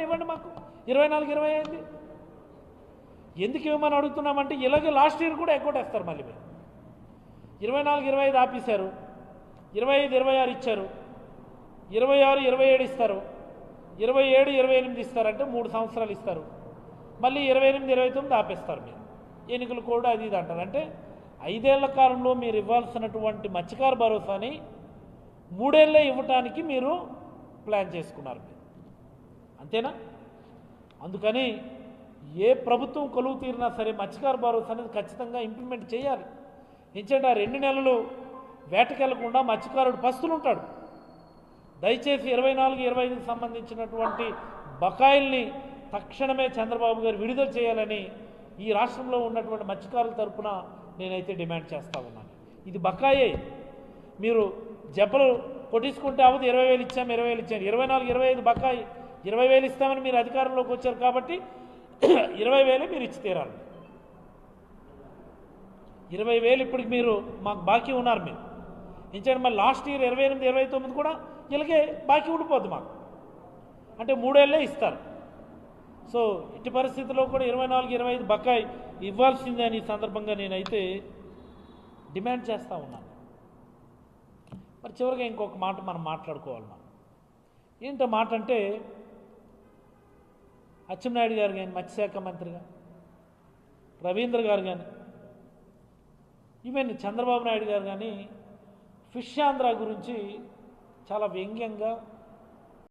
ఇవ్వండి మాకు. ఇరవై నాలుగు ఇరవై అయింది ఎందుకు ఇవ్వమని అడుగుతున్నామంటే ఇలాగే లాస్ట్ ఇయర్ కూడా ఎగ్గొట్టేస్తారు మళ్ళీ మీరు. ఇరవై నాలుగు ఇరవై ఐదు ఆపేశారు. ఇరవై ఐదు ఇరవై ఆరు ఇచ్చారు. ఇరవై ఆరు ఇరవై ఏడు ఇస్తారు. ఇరవై ఏడు ఇరవై ఎనిమిది ఇస్తారంటే మూడు సంవత్సరాలు ఇస్తారు. మళ్ళీ ఇరవై ఎనిమిది ఇరవై తొమ్మిది ఆపేస్తారు మీరు. ఎన్నికలు కూడా అది ఇది అంటారు. అంటే ఐదేళ్ళ కాలంలో మీరు ఇవ్వాల్సినటువంటి మత్స్యకార భరోసాని మూడేళ్ళే ఇవ్వటానికి మీరు ప్లాన్ చేసుకున్నారు మీరు. అంతేనా? అందుకని ఏ ప్రభుత్వం కొలువు తీరినా సరే మత్స్యకార భరోసా అనేది ఖచ్చితంగా ఇంప్లిమెంట్ చేయాలి. ఎందుకంటే ఆ రెండు నెలలు వేటకెళ్ళకుండా మత్స్యకారుడు పస్తులు ఉంటాడు. దయచేసి ఇరవై నాలుగు ఇరవై ఐదుకి సంబంధించినటువంటి బకాయిల్ని తక్షణమే చంద్రబాబు గారు విడుదల చేయాలని ఈ రాష్ట్రంలో ఉన్నటువంటి మత్స్యకారుల తరపున నేనైతే డిమాండ్ చేస్తా ఉన్నాను. ఇది బకాయే. మీరు జబ్బలు కొట్టించుకుంటే అవదు ఇరవై వేలు ఇచ్చాము ఇరవై వేలు ఇచ్చాను ఇరవై నాలుగు ఇరవై ఐదు బకాయి. ఇరవై వేలు ఇస్తామని మీరు అధికారంలోకి వచ్చారు కాబట్టి ఇరవై వేలే మీరు ఇచ్చి తీరాలి. ఇరవై వేలు ఇప్పటికి మీరు మాకు బాకీ ఉన్నారు మీరు. ఇంచండి మరి లాస్ట్ ఇయర్ ఇరవై ఎనిమిది ఇరవై తొమ్మిది కూడా ఇలాగే బాకీ ఉండిపోద్ది మాకు. అంటే మూడేళ్ళే ఇస్తారు. సో ఇట్టి పరిస్థితుల్లో కూడా ఇరవై నాలుగు ఇరవై ఐదు బకాయి ఇవ్వాల్సిందే అని సందర్భంగా నేనైతే డిమాండ్ చేస్తూ ఉన్నాను. మరి చివరిగా ఇంకొక మాట మనం మాట్లాడుకోవాలి మనం ఏంటో మాట అంటే అచ్చెన్నాయుడు గారు కానీ మత్స్యశాఖ మంత్రిగా రవీంద్ర గారు కానీ ఈవెన్ చంద్రబాబు నాయుడు గారు కానీ ఫిష్ ఆంధ్ర గురించి చాలా వ్యంగ్యంగా